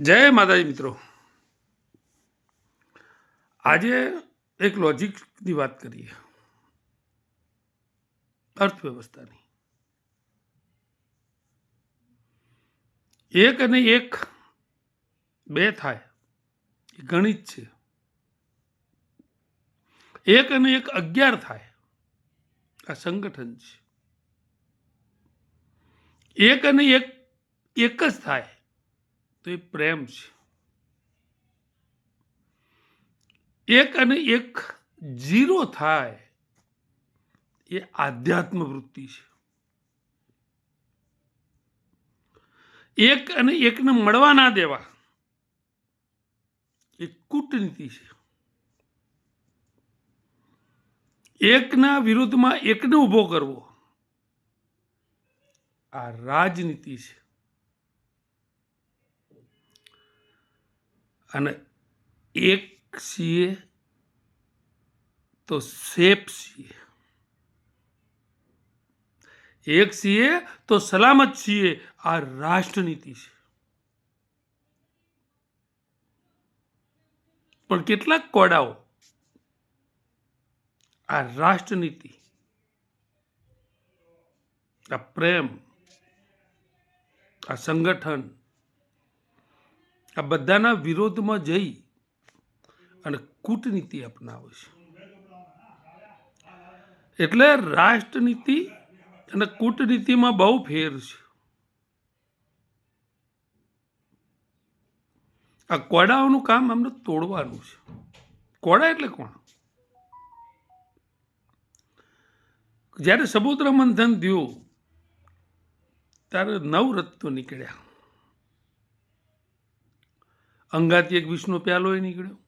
જય માતાજી મિત્રો. આજે એક લોજિકની વાત કરીએ. અર્થવ્યવસ્થાની. એક અને એક બે થાય. ગણિત છે. એક અને એક અગિયાર થાય. આ સંગઠન છે. એક અને એક એક જ થાય. તો એ પ્રેમ છે. એક અને એક જીરો થાય એ આધ્યાત્મ વૃત્તિ છે. એક અને એકને મળવા ના દેવા એ કૂટનીતિ છે. એકના વિરુદ્ધમાં એકને ઊભો કરવો આ રાજનીતિ છે. અને એક છીએ તો સેફ છીએ એક છીએ તો સલામત છીએ આ રાષ્ટ્રનીતિ છે. પણ કેટલાક કોડાઓ આ રાષ્ટ્રનીતિ, આ પ્રેમ, આ સંગઠન આ બધાના વિરોધમાં જઈ અને કૂટનીતિ અપનાવે છે. એટલે રાષ્ટ્રનીતિ અને કૂટનીતિમાં બહુ ફેર છે. આ કોડાઓનું કામ અમને તોડવાનું છે. કોડા એટલે કોણ? જ્યારે સમુદ્ર મંથન થયું, ત્યારે નવ રત્નો નીકળ્યા. અંગાથી એક વિષ્ણુ પ્યાલો એ નીકળ્યો.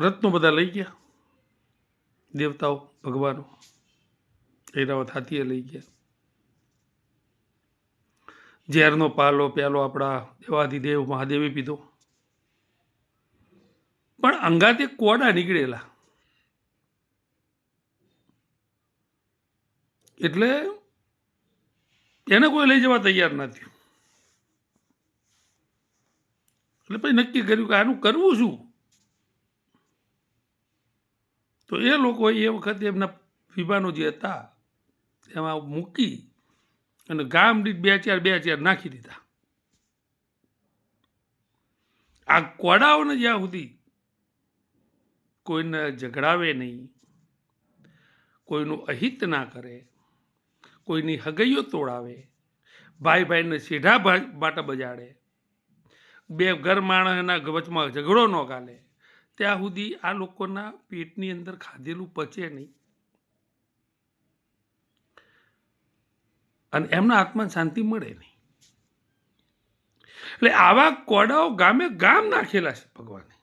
રત્નો બધા લઈ ગયા. દેવતાઓ, ભગવાનો એરાવત હાથીએ લઈ ગયા. ઝેરનો પાલો, પ્યાલો આપણા દેવાધિદેવ મહાદેવે પીધો. પણ અંગાતે કોડા નીકળેલા. એટલે એને કોઈ લઈ જવા તૈયાર નથી. એટલે પછી નક્કી કર્યું કે આનું કરવું શું? તો એ લોકો એ વખતે એમના વિભાનો જે હતા, એમાં મૂકી અને ગામ દીઠ બે ચાર બે ચાર નાખી દીધા. આ કોડાઓને જ્યાં સુધી કોઈને ઝઘડાવે નહીં, કોઈનું અહિત ના કરે કોઈની હગૈયો તોડાવે. ભાઈ ભાઈને સીધા બાટા બજાડે. બે ઘર માણસના વચમાં ઝઘડો ન ગાલે. ત્યાં સુધી આ લોકોના પેટની અંદર ખાધેલું પચે નહીં. અને એમના આત્માને શાંતિ મળે નહીં. એટલે આવા કોડાઓ ગામે ગામ નાખેલા છે ભગવાને.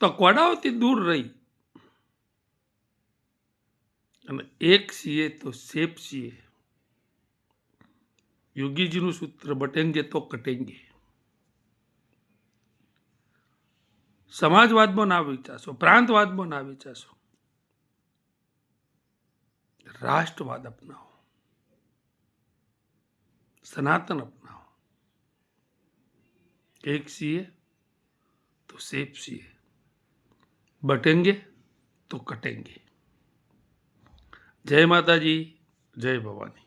તો કોડાઓથી દૂર રહી. અને એક છીએ તો સેફ છીએ યોગીજીનું સૂત્ર બટેંગે તો કટેંગે. સમાજવાદમાં ના વિચારશો, પ્રાંતવાદમાં ના વિચારશો. રાષ્ટ્રવાદ અપનાવો. સનાતન અપનાવો. એક સીએ તો સેફ સીએ. બટેંગે તો કટેંગે. જય માતાજી જય ભવાની.